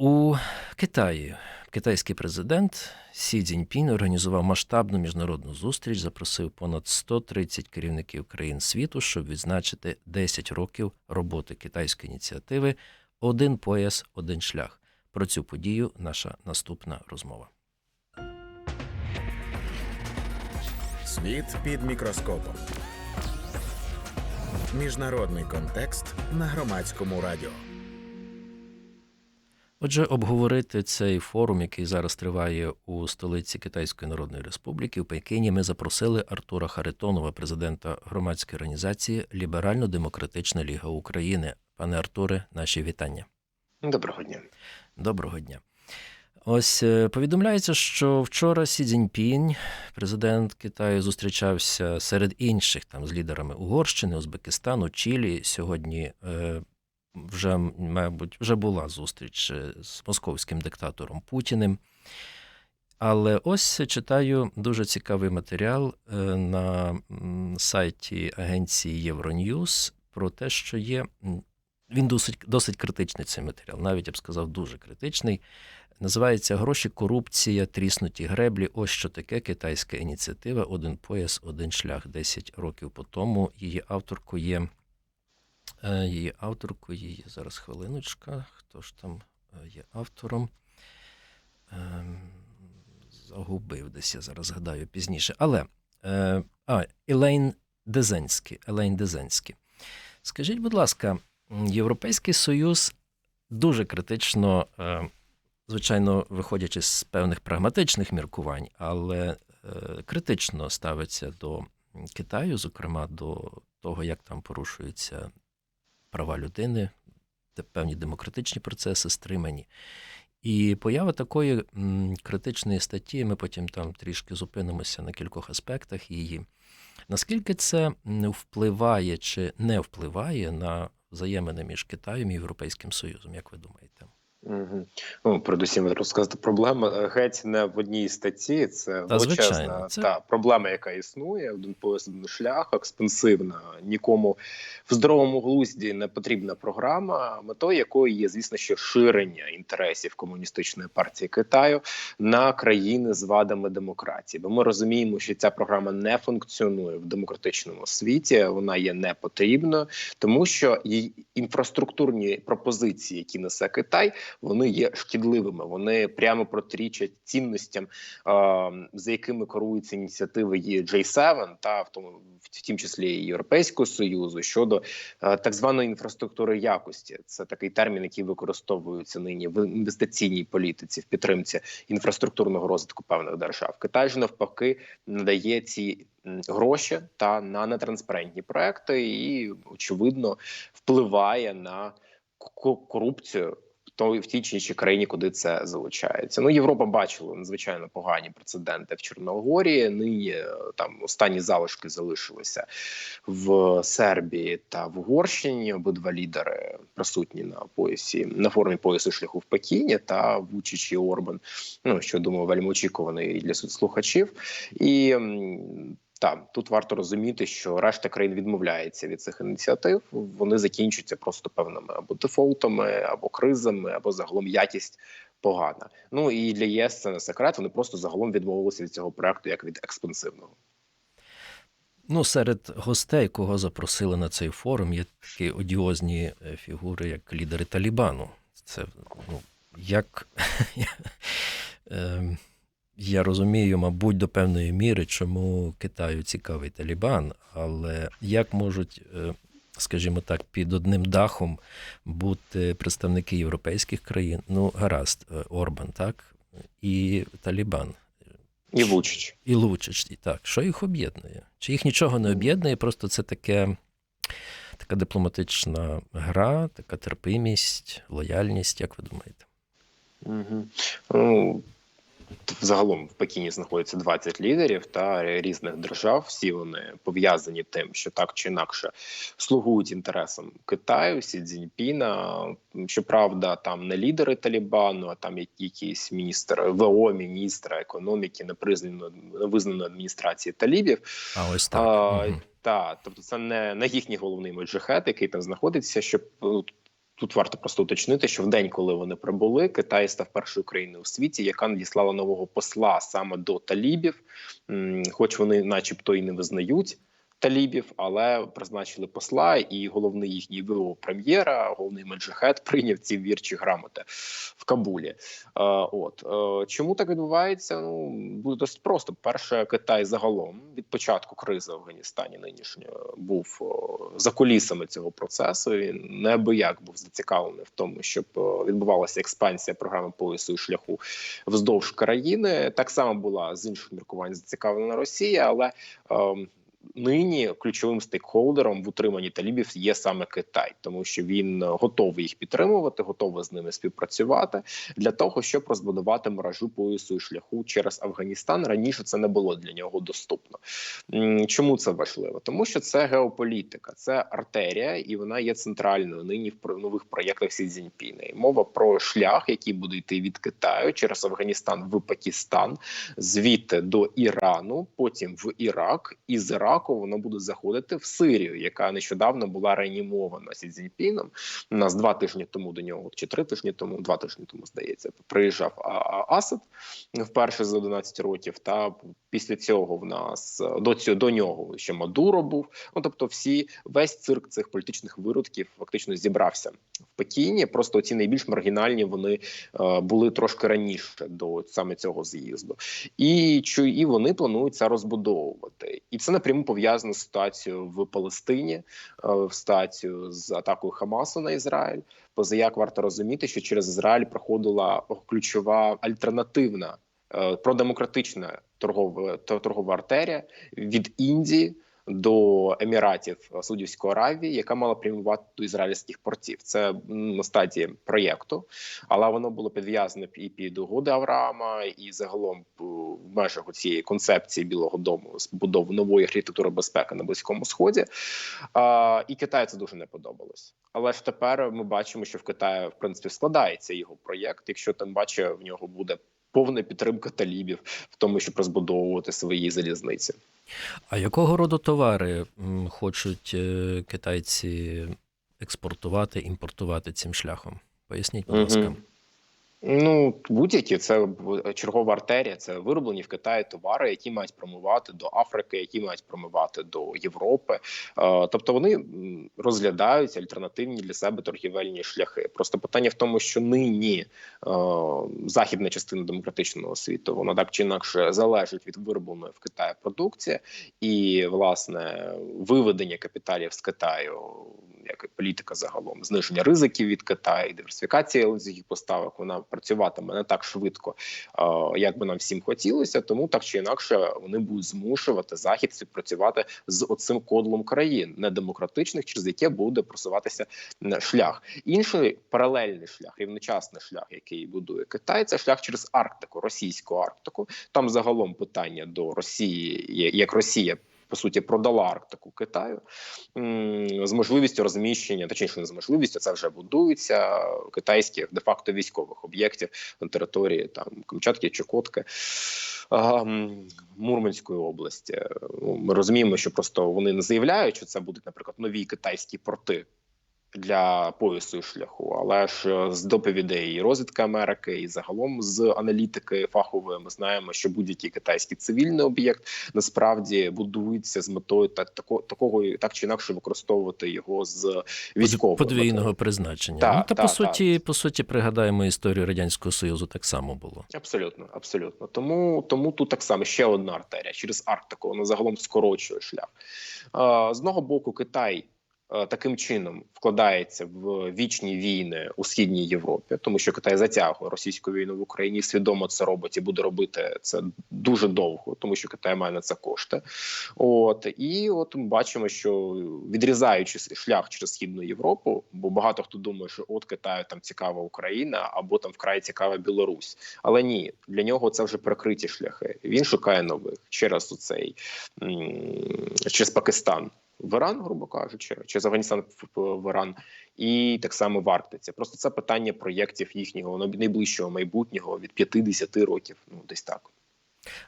У Китаї китайський президент Сі Цзіньпін організував масштабну міжнародну зустріч, запросив понад 130 керівників країн світу, щоб відзначити 10 років роботи китайської ініціативи Один пояс, один шлях. Про цю подію наша наступна розмова. Світ під мікроскопом. Міжнародний контекст на громадському радіо. Отже, обговорити цей форум, який зараз триває у столиці Китайської Народної Республіки, в Пекіні, ми запросили Артура Харитонова, президента громадської організації Ліберально-Демократична Ліга України. Пане Артуре, наші вітання. Доброго дня. Доброго дня. Ось е, повідомляється, що вчора Сі Цзіньпінь, президент Китаю, зустрічався серед інших там з лідерами Угорщини, Узбекистану, Чилі. Сьогодні е, вже, мабуть, вже була зустріч е, з московським диктатором Путіним. Але ось читаю дуже цікавий матеріал е, на сайті агенції Євроньюз про те, що є. Він досить, досить критичний цей матеріал, навіть я б сказав, дуже критичний. Називається Гроші, корупція, тріснуті греблі. Ось що таке китайська ініціатива Один пояс, один шлях. 10 років по тому. Її авторкою є. Е, Її авторкою є зараз хвилиночка. Хто ж там е, є автором? Ем, Загубив десь, я зараз згадаю пізніше. Але е, а, Елейн Дезенський. Елейн Дезенський. Скажіть, будь ласка, Європейський Союз дуже критично, звичайно, виходячи з певних прагматичних міркувань, але критично ставиться до Китаю, зокрема до того, як там порушуються права людини, певні демократичні процеси стримані. І поява такої критичної статті, ми потім там трішки зупинимося на кількох аспектах її. Наскільки це впливає чи не впливає на взаємини між Китаєм і Європейським Союзом, як ви думаєте? Угу. Ну, передусім треба сказати, проблема е, геть не в одній статті. Це Та, величезна це- та проблема, яка існує. Один пояс, один шлях, експенсивна. Нікому в здоровому глузді не потрібна програма, метою якої є, звісно, що ширення інтересів комуністичної партії Китаю на країни з вадами демократії. Бо ми розуміємо, що ця програма не функціонує в демократичному світі. Вона є не потрібною, тому що її інфраструктурні пропозиції, які несе Китай, вони є шкідливими. Вони прямо протирічать цінностям, за якими керуються ініціативи є J7, та в тому в тім числі і Європейського союзу щодо так званої інфраструктури якості. Це такий термін, який використовується нині в інвестиційній політиці в підтримці інфраструктурного розвитку певних держав. Китай ж навпаки надає ці гроші та на нетранспарентні проекти, і очевидно впливає на ко- корупцію. То в тій чи іншій країні, куди це залучається. Ну, Європа бачила надзвичайно погані прецеденти в Чорногорії. Нині е, там останні залишки залишилися в Сербії та в Угорщині. Обидва лідери присутні на поясі на форумі поясу шляху в Пекіні та Вучич і Орбан. Ну що думаю, вельми очікуваний для слухачів. І так, тут варто розуміти, що решта країн відмовляється від цих ініціатив. Вони закінчуються просто певними або дефолтами, або кризами, або загалом якість погана. Ну і для ЄС це не секрет. Вони просто загалом відмовилися від цього проекту як від експансивного. Ну, серед гостей, кого запросили на цей форум, є такі одіозні е, фігури, як лідери Талібану. Це ну, як Ем, я розумію, мабуть, до певної міри, чому Китаю цікавий Талібан, але як можуть, е, скажімо так, під одним дахом бути представники європейських країн? Ну, гаразд, е, Орбан, так, і Талібан. І Вучич. І Лучич, і так. Що їх об'єднує? Чи їх нічого не об'єднує? Просто це таке, така дипломатична гра, така терпимість, лояльність, як ви думаєте? Угу. Загалом в Пекіні знаходиться 20 лідерів та різних держав. Всі вони пов'язані тим, що так чи інакше слугують інтересам Китаю, Сі Цзіньпіна. Щоправда, там не лідери Талібану, а там якийсь міністр ВО, міністра економіки, непризнано визнаної адміністрації талібів. А ось так. А, та, тобто це не, не їхній головний моджахет, який там знаходиться, щоб ну, Тут варто просто уточнити, що в день, коли вони прибули, Китай став першою країною у світі, яка надіслала нового посла саме до талібів, хоч вони, начебто, і не визнають. Талібів, але призначили посла, і головний їхній ВО прем'єра, головний меджахет прийняв ці вірчі грамоти в Кабулі. Е, от е, чому так відбувається? Ну буде досить просто. Перше, Китай загалом від початку кризи в Афганістані нинішньої був за кулісами цього процесу. Він неабияк був зацікавлений в тому, щоб відбувалася експансія програми поясу і шляху вздовж країни. Так само була з інших міркувань зацікавлена Росія, але ем, нині ключовим стейкхолдером в утриманні талібів є саме Китай, тому що він готовий їх підтримувати, готовий з ними співпрацювати для того, щоб розбудувати мережу поясу і шляху через Афганістан. Раніше це не було для нього доступно. Чому це важливо? Тому що це геополітика, це артерія, і вона є центральною нині в нових проєктах Сі Цзіньпіна. І мова про шлях, який буде йти від Китаю через Афганістан в Пакистан, звідти до Ірану, потім в Ірак, і з Іраку воно буде заходити в Сирію, яка нещодавно була реанімована Сі Цзіньпіном. У нас два тижні тому до нього, чи три тижні тому, два тижні тому здається, приїжджав Асад вперше за 11 років. Та після цього в нас до цього до нього ще Мадуро був. Ну тобто, всі весь цирк цих політичних виродків фактично зібрався в Пекіні. Просто ці найбільш маргінальні вони е, були трошки раніше до саме цього з'їзду, і і вони планують це розбудовувати, і це напряму пов'язано з ситуацією в Палестині, е, в ситуацію з атакою Хамасу на Ізраїль. Позаяк варто розуміти, що через Ізраїль проходила ключова альтернативна е, продемократична торгова торгова артерія від Індії до Еміратів Саудівської Аравії, яка мала прямувати до ізраїльських портів. Це на стадії проєкту, але воно було підв'язане і під угоди Авраама, і загалом е, в межах цієї концепції Білого Дому з будови нової архітектури безпеки на близькому сході. А, і Китаю це дуже не подобалось. Але ж тепер ми бачимо, що в Китаї в принципі складається його проєкт. Якщо тим паче в нього буде повна підтримка талібів в тому, щоб розбудовувати свої залізниці. А якого роду товари хочуть е, китайці експортувати, імпортувати цим шляхом? Поясніть, будь ласка. Мгм. Ну, будь-які це б- чергова артерія, це вироблені в Китаї товари, які мають промивати до Африки, які мають промивати до Європи. Е, Тобто вони розглядають альтернативні для себе торгівельні шляхи. Просто питання в тому, що нині е, західна частина демократичного світу вона так чи інакше залежить від виробленої в Китаї продукції, і власне виведення капіталів з Китаю. Як і політика загалом зниження ризиків від Китаю, диверсифікація ланцюгів поставок, вона працюватиме не так швидко, е, як би нам всім хотілося. Тому так чи інакше вони будуть змушувати захід співпрацювати з оцим кодлом країн недемократичних, через яке буде просуватися шлях. Інший паралельний шлях, рівночасний шлях, який будує Китай, це шлях через Арктику, російську Арктику. Там загалом питання до Росії, як Росія. По суті, продала Арктику Китаю з можливістю розміщення, точніше не з можливістю, це вже будується китайських де-факто військових об'єктів на території там Камчатки, Чукотки. Мурманської області Ну, ми розуміємо, що просто вони не заявляють, що це будуть, наприклад, нові китайські порти для поясу шляху, але ж е, з доповідей і розвідки Америки, і загалом з аналітики фахової, ми знаємо, що будь-який китайський цивільний об'єкт насправді будується з метою так тако, такого так чи інакше використовувати його з військового подвійного призначення. Так, ну, та так, по суті, по суті, пригадаємо історію радянського союзу. Так само було. Абсолютно, абсолютно. Тому тому тут так само ще одна артерія через Арктику. Вона загалом скорочує шлях. З одного боку, Китай. Е, Таким чином вкладається в вічні війни у східній Європі, тому що Китай затягує російську війну в Україні, свідомо це робить і буде робити це дуже довго, тому що Китай має на це кошти. От і от ми бачимо, що відрізаючи шлях через східну Європу, бо багато хто думає, що от Китаю там цікава Україна або там вкрай цікава Білорусь. Але ні, для нього це вже прикриті шляхи. Він шукає нових через оцей через Пакистан. В Іран, грубо кажучи, чи з Афганістан в, в, в Іран, і так само в Арктиці. Просто це питання проєктів їхнього найближчого майбутнього від 50 років. Ну десь так.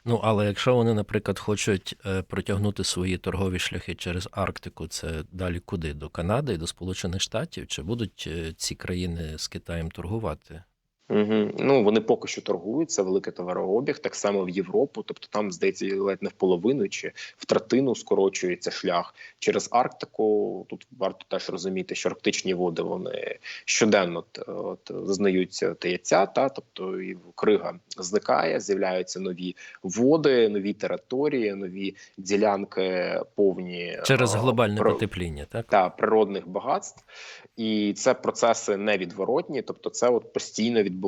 Ну, але якщо вони, наприклад, хочуть е, протягнути свої торгові шляхи через Арктику, це далі куди? До Канади і до Сполучених Штатів? Чи будуть е, ці країни з Китаєм торгувати? Угу. Ну вони поки що торгують, це великий товарообіг, так само в Європу. Тобто там здається ледь не в половину чи в третину скорочується шлях через Арктику. Тут варто теж розуміти, що арктичні води вони щоденно от, зазнаються таяця, та тобто і крига зникає, з'являються нові води, нові території, нові ділянки повні Через глобальне про- потепління, так? та природних багатств, і це процеси невідворотні, тобто це от постійно відбувається.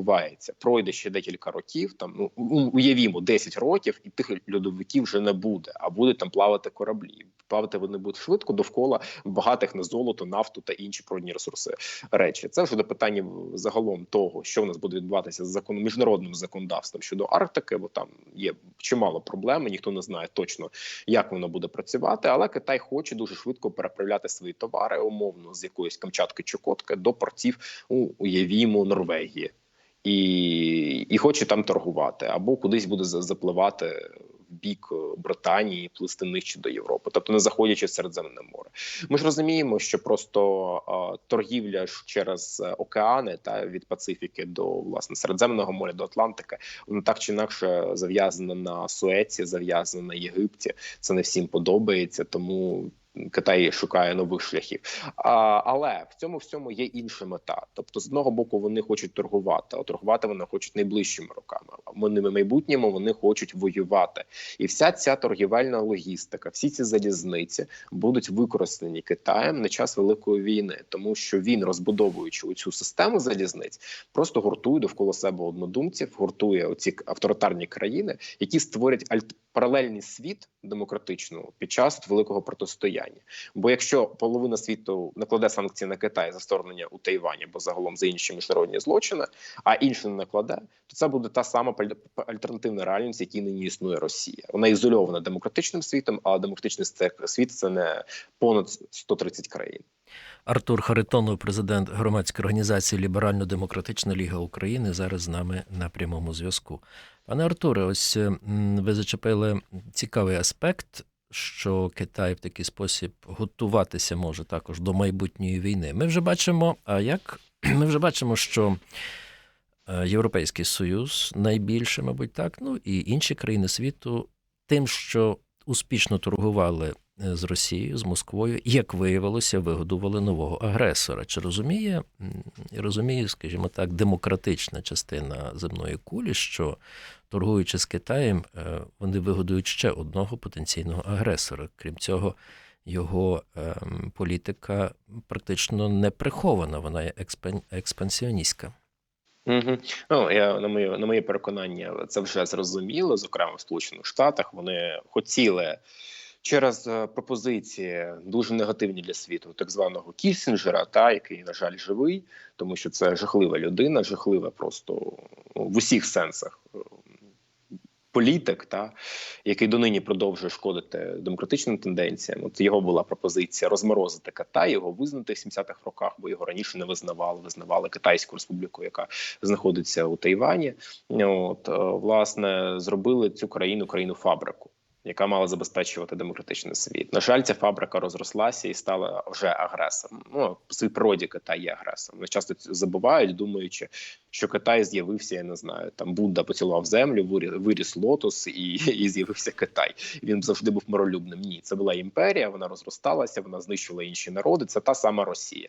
Пройде ще декілька років. Там ну уявімо 10 років, і тих льодовиків вже не буде, а будуть там плавати кораблі. Плавати вони будуть швидко довкола багатих на золото, нафту та інші природні ресурси речі. Це вже до питання загалом того, що в нас буде відбуватися з закон міжнародним законодавством щодо Арктики, бо там є чимало проблем. Ніхто не знає точно, як воно буде працювати. Але Китай хоче дуже швидко переправляти свої товари умовно з якоїсь Камчатки Чукотки до портів у уявімо Норвегії. І, і хоче там торгувати, або кудись буде за- запливати в бік е, Британії, плисти нижче до Європи, тобто не заходячи в Середземне море. Ми ж розуміємо, що просто торгівля через е, океани та від Пацифіки до власне Середземного моря до Атлантики, вона так чи інакше зав'язана на Суеці, зав'язана на Єгипті. Це не всім подобається, тому. Китай шукає нових шляхів, а, але в цьому всьому є інша мета. Тобто, з одного боку, вони хочуть торгувати, а торгувати вони хочуть найближчими роками. А в майбутньому вони хочуть воювати, і вся ця торгівельна логістика, всі ці залізниці будуть використані Китаєм на час великої війни, тому що він, розбудовуючи цю систему залізниць, просто гуртує довкола себе однодумців, гуртує оці авторитарні країни, які створять альт паралельний світ демократичного під час великого протистояння. Бо якщо половина світу накладе санкції на Китай за вторгнення у Тайвані, або загалом за інші міжнародні злочини, а інше не накладе, то це буде та сама альтернативна реальність, якій нині існує Росія. Вона ізольована демократичним світом, а демократичний світ це не понад 130 країн. Артур Харитонов, президент громадської організації Ліберально-Демократична Ліга України, зараз з нами на прямому зв'язку. Пане Артуре, ось ви зачепили цікавий аспект, що Китай в такий спосіб готуватися може також до майбутньої війни. Ми вже бачимо, а як ми вже бачимо, що е, Європейський Союз найбільше, мабуть, так, ну і інші країни світу, тим, що успішно торгували з Росією, з Москвою, як виявилося, вигодували нового агресора. Чи розуміє, розуміє, скажімо так, демократична частина земної кулі, що торгуючи з Китаєм, е, вони вигодують ще одного потенційного агресора. Крім цього, його ем, політика практично не прихована, вона є експан- експансіоністська. Угу. Ну я на моє на моє переконання, це вже зрозуміло. Зокрема, в Сполучених Штатах вони хотіли через е, пропозиції дуже негативні для світу, так званого Кісінджера, та який на жаль живий, тому що це жахлива людина, жахлива просто ну, в усіх сенсах. е, Політик, та який донині продовжує шкодити демократичним тенденціям. От його була пропозиція розморозити Китай, його визнати в 70-х роках, бо його раніше не визнавали. Визнавали Китайську республіку, яка знаходиться у Тайвані. От е, власне зробили цю країну країну фабрику. Яка мала забезпечувати демократичний світ. На жаль, ця фабрика розрослася і стала вже агресором. Ну по своїй природі Китай є агресором. Вони часто забувають, думаючи, що Китай з'явився. Я не знаю, там Будда поцілував землю, вирі- виріс лотос, і, і з'явився Китай. Він завжди був миролюбним. Ні, це була імперія. Вона розросталася, вона знищила інші народи. Це та сама Росія,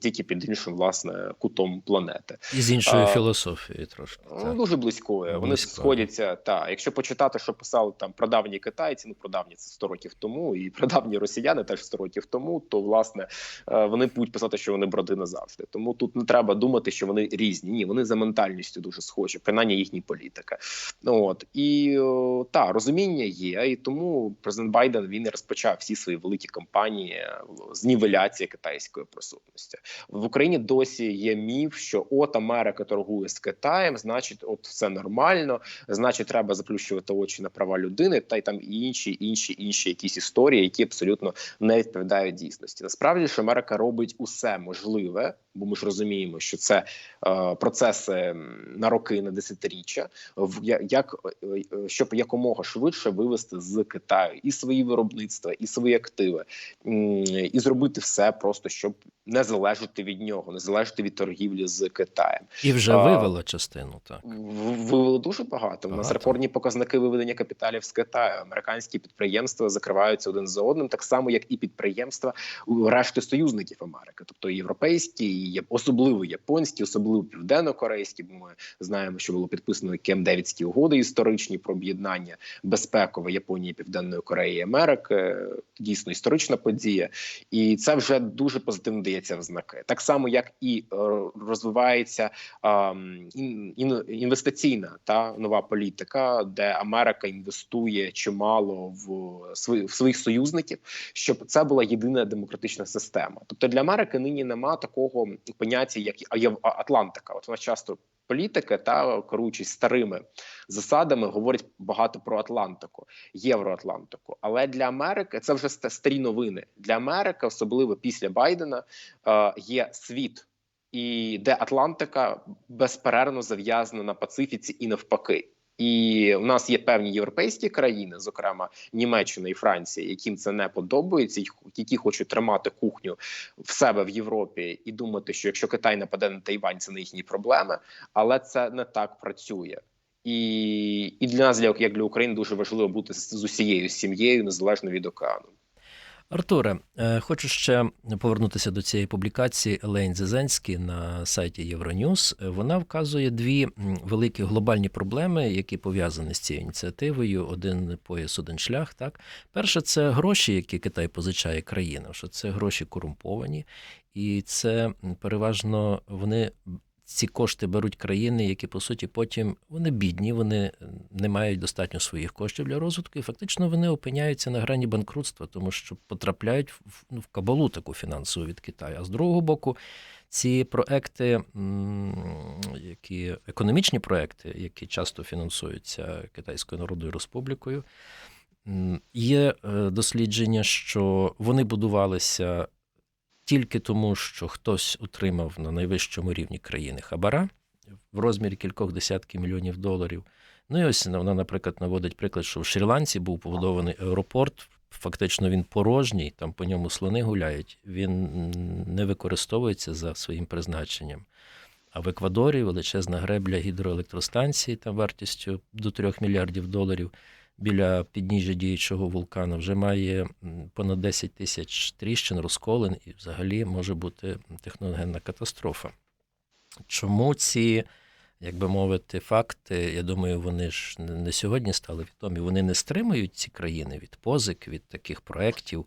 тільки під іншим власне кутом планети. І з іншою А, філософією трошки. Ну, дуже близькою. Вони сходяться. Та якщо почитати, що писали там прадавні китайці, ну прадавні це 100 років тому, і прадавні росіяни теж 100 років тому, то власне е, вони будуть писати, що вони брати назавжди. Тому тут не треба думати, що вони різні. Ні, вони за ментальністю дуже схожі, принаймні їхні політика. От і о, та розуміння є, і тому президент Байден він розпочав всі свої великі кампанії е, з нівеляції китайської присутності в Україні. Досі є міф, що от Америка торгує з Китаєм, значить, от все нормально, значить, треба заплющувати очі на права людини, та й там інші, інші, інші якісь історії, які абсолютно не відповідають дійсності. Насправді ж Америка робить усе можливе, бо ми ж розуміємо, що це е, процес. Процеси на роки, на десятиріччя, в як е, е, щоб якомога швидше вивести з Китаю і свої виробництва, і свої активи, і зробити все просто щоб не залежати від нього, не залежати від торгівлі з Китаєм. І вже А, вивела частину, так. В- Вивели дуже багато. У нас рекордні показники виведення капіталів з Китаю. Американські підприємства закриваються один за одним, так само як і підприємства решти союзників Америки, тобто європейські, і особливо японські, особливо південно-корейські. Бо ми знаємо, що було підписано кем девідські угоди історичні про об'єднання безпекове Японії, Південної Кореї і Америки. Дійсно історична подія, і це вже дуже позитивно дається в знаки. Так само, як і е, розвивається ін- ін- інвестиційна та нова політика, де Америка інвестує чимало в свої в своїх союзників, щоб це була єдина демократична система. Тобто для Америки нині нема такого поняття, як Атлантика. От вона часто. Політики та керуючись старими засадами говорять багато про Атлантику, Євроатлантику. Але для Америки це вже старі новини. Для Америки, особливо після Байдена, е, є світ, і де Атлантика безперервно зав'язана на Пацифіці і навпаки. І у нас є певні європейські країни, зокрема Німеччина і Франція, яким це не подобається, які хочуть тримати кухню в себе в Європі і думати, що якщо Китай нападе на Тайвань, це не їхні проблеми. Але це не так працює. І, і для нас, як для України, дуже важливо бути з усією сім'єю, незалежно від океану. Артуре, е, хочу ще повернутися до цієї публікації Елейн Зезенський на сайті Євроньюз. Вона вказує дві великі глобальні проблеми, які пов'язані з цією ініціативою. Один пояс, один шлях. Так, перше, це гроші, які Китай позичає країнам. Що це гроші корумповані, і це переважно вони. Ці кошти беруть країни, які по суті потім вони бідні, вони не мають достатньо своїх коштів для розвитку, і фактично вони опиняються на грані банкрутства, тому що потрапляють в, ну, в кабалу таку фінансову від Китаю. А з другого боку, ці проекти, які економічні проекти, які часто фінансуються Китайською Народною Республікою, є е, дослідження, що вони будувалися тільки тому, що хтось отримав на найвищому рівні країни хабара в розмірі кількох десятків мільйонів доларів. Ну і ось вона, наприклад, наводить приклад, що в Шрі-Ланці був побудований аеропорт. Фактично він порожній, там по ньому слони гуляють. Він не використовується за своїм призначенням. А в Еквадорі величезна гребля гідроелектростанції там вартістю до 3 мільярдів доларів біля підніжжя діючого вулкана вже має понад 10 тисяч тріщин, розколин, і взагалі може бути техногенна катастрофа. Чому ці, як би мовити, факти, я думаю, вони ж не сьогодні стали відомі, вони не стримують ці країни від позик, від таких проєктів.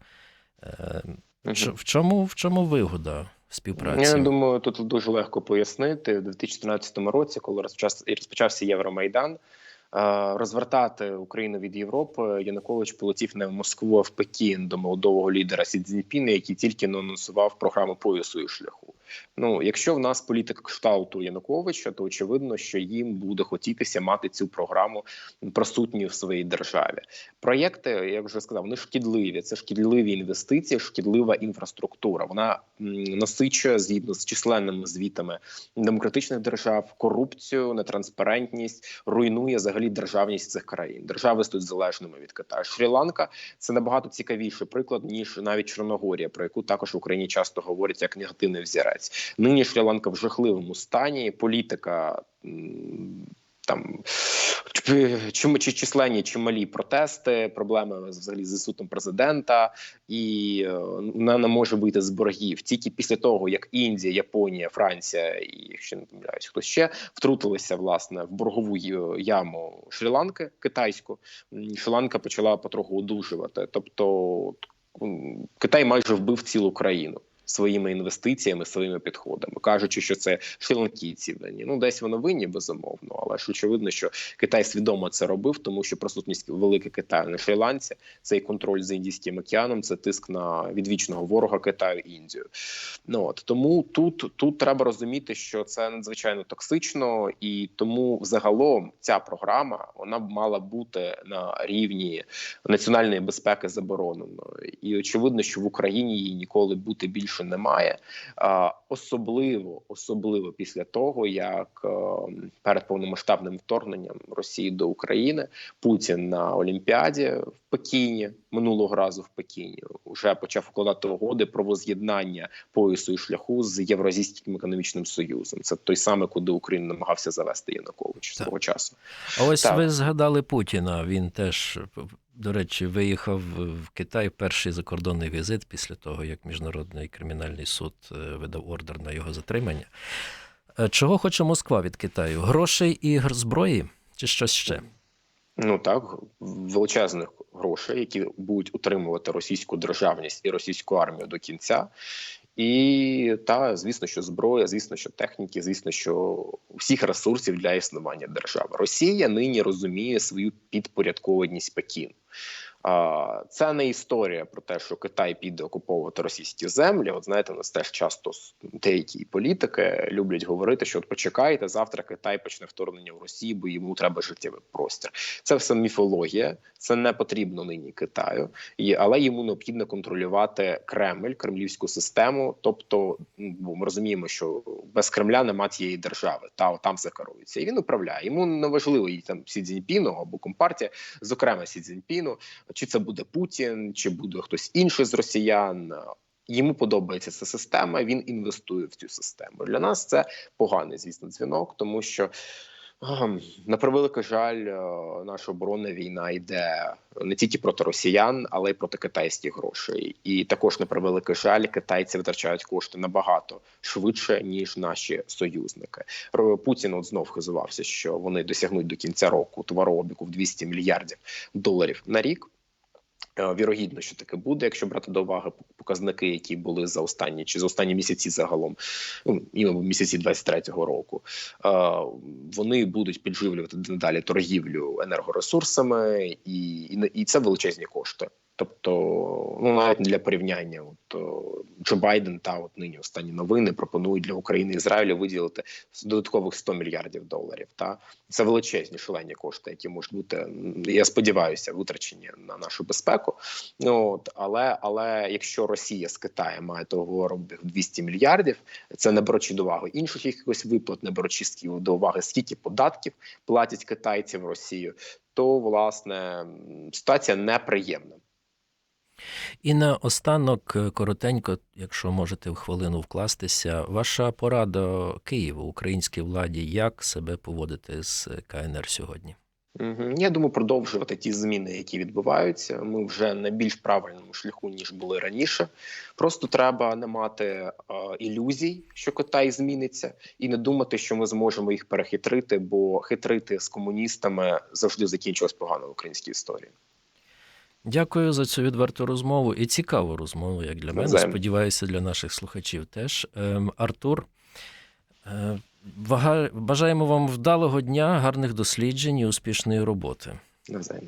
Е, В чому, в чому вигода співпраці? Я думаю, тут дуже легко пояснити. У 2014 році, коли розпочався, Євромайдан, розвертати Україну від Європи, Янукович полетів не в Москву, а в Пекін до молодого лідера Сі Цзіньпіна, який тільки не анонсував програму поясу і шляху. Ну, якщо в нас політика кшталту Януковича, то очевидно, що їм буде хотітися мати цю програму присутньою в своїй державі. Проєкти, як вже сказав, вони шкідливі. Це шкідливі інвестиції, шкідлива інфраструктура. Вона насичує згідно з численними звітами демократичних держав, корупцію, нетранспарентність, руйнує взагалі державність цих країн. Держави стають залежними від Китаю. Шрі-Ланка це набагато цікавіший приклад ніж навіть Чорногорія, про яку також в Україні часто говорять як негативний взірець. Нині Шрі-Ланка в жахливому стані. Політика. Там чи, чи, чи численні чи малі протести, проблеми взагалі з інститутом президента, і е, вона не може вийти з боргів тільки після того, як Індія, Японія, Франція і якщо не помиляюсь, хто ще втрутилися власне в боргову яму Шрі-Ланки китайську. Шрі-Ланка почала потроху одужувати. Тобто Китай майже вбив цілу країну. Своїми інвестиціями, своїми підходами, кажучи, що це шрі-ланкійці винні. Ну десь воно винні безумовно, але ж очевидно, що Китай свідомо це робив, тому що присутність велике Китаю на Шрі-Ланці, цей контроль за Індійським океаном, це тиск на відвічного ворога Китаю Індію. Ну от тому тут, тут треба розуміти, що це надзвичайно токсично, і тому загалом ця програма вона б мала бути на рівні національної безпеки забороненою. І очевидно, що в Україні її ніколи бути більше вже немає. Особливо, особливо після того, як е, перед повномасштабним вторгненням Росії до України Путін на Олімпіаді в Пекіні минулого разу в Пекіні вже почав укладати угоди про воз'єднання поясу і шляху з Євразійським економічним союзом. Це той самий, куди Україна намагався завести Янукович свого часу. А ось Так. ви згадали Путіна. Він теж, до речі, виїхав в Китай перший закордонний візит після того, як Міжнародний кримінальний суд е, видав ордер на його затримання. Е, Чого хоче Москва від Китаю? Грошей і зброї чи щось ще? Ну так, величезних грошей, які будуть утримувати російську державність і російську армію до кінця. І та звісно, що зброя, звісно, що техніки, звісно, що всіх ресурсів для існування держави. Росія нині розуміє свою підпорядкованість Пекіну. Це не історія про те, що Китай піде окуповувати російські землі. От знаєте, у нас теж часто деякі політики люблять говорити, що от почекайте, завтра Китай почне вторгнення в Росію, бо йому треба життєвий простір. Це все міфологія, це не потрібно нині Китаю, але йому необхідно контролювати Кремль, кремлівську систему. Тобто, ми розуміємо, що без Кремля нема тієї держави, та там все керується, і він управляє. Йому не важливо і там Сі Цзіньпіну або компартія, зокрема Сі Цзіньпіну, чи це буде Путін, чи буде хтось інший з росіян. Йому подобається ця система. Він інвестує в цю систему. Для нас це поганий, звісно, дзвінок, тому що на превеликий жаль, е, наша оборонна війна йде не тільки проти росіян, але й проти китайських грошей. І також на превеликий жаль, китайці витрачають кошти набагато швидше ніж наші союзники. Путін от знов хизувався, що вони досягнуть до кінця року товарообіку в 200 мільярдів доларів на рік. Е, Вірогідно, що таке буде, якщо брати до уваги показники, які були за останні чи за останні місяці загалом, ну іменно місяці 23-го року. Е, Вони будуть підживлювати надалі торгівлю енергоресурсами, і, і, і це величезні кошти. Тобто, ну навіть для порівняння, от Джо Байден та от нині останні новини пропонують для України і Ізраїлю виділити додаткових 100 мільярдів доларів. Та це величезні шалені кошти, які можуть бути, я сподіваюся, витрачені на нашу безпеку. Ну от але але якщо Росія з Китаєм має товарообіг 200 мільярдів, це не беручи до уваги інших якихось виплат, не беручи до уваги скільки податків платять китайці в Росію, то власне ситуація неприємна. І на останок, е, коротенько, якщо можете в хвилину вкластися, ваша порада Києву, українській владі, як себе поводити з КНР сьогодні? Я думаю, продовжувати ті зміни, які відбуваються. Ми вже на більш правильному шляху ніж були раніше. Просто треба не мати е, ілюзій, що Китай зміниться, і не думати, що ми зможемо їх перехитрити, бо хитрити з комуністами завжди закінчилось погано в українській історії. Дякую за цю відверту розмову і цікаву розмову, як для мене. Сподіваюся, для наших слухачів теж. Ем, Артур, е, бажаємо вам вдалого дня, гарних досліджень і успішної роботи. Навзаєм.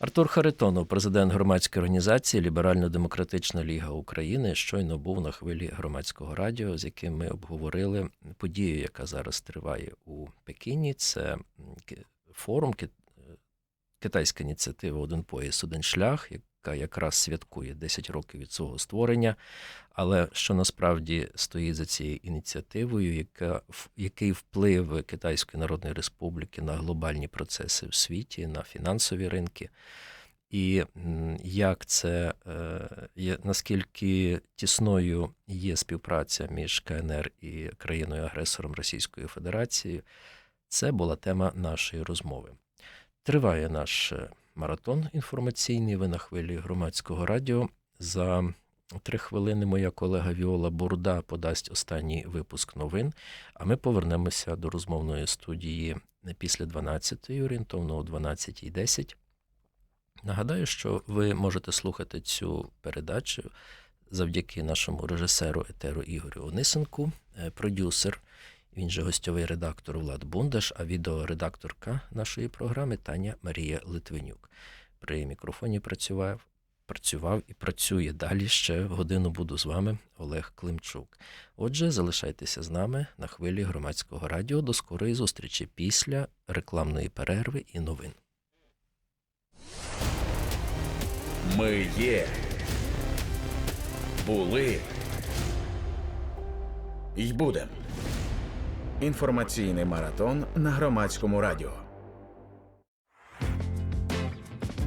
Артур Харитонов, президент громадської організації Ліберально-Демократична Ліга України, щойно був на хвилі громадського радіо, з яким ми обговорили подію, яка зараз триває у Пекіні. Це форум китайська ініціатива Один пояс, один шлях, яка якраз святкує 10 років від свого створення. Але що насправді стоїть за цією ініціативою, яка який вплив Китайської Народної Республіки на глобальні процеси в світі, на фінансові ринки, і як це е, наскільки тісною є співпраця між КНР і країною-агресором Російською Федерацією, це була тема нашої розмови. Триває наш е, маратон інформаційний. Ви на хвилі громадського радіо. За три хвилини моя колега Віола Бурда подасть останній випуск новин. А ми повернемося до розмовної студії після 12-ї, орієнтовно о 12.10. Нагадаю, що ви можете слухати цю передачу завдяки нашому режисеру Етеру Ігорю Онисенку, е, продюсер. Він же гостьовий редактор Влад Бундаш, а відеоредакторка нашої програми Таня Марія Литвинюк. При мікрофоні працював, працював і працює далі. Ще годину буду з вами, Олег Климчук. Отже, залишайтеся з нами на хвилі громадського радіо. До скорої зустрічі після рекламної перерви і новин. Ми є. Були й будем. Інформаційний маратон на громадському радіо.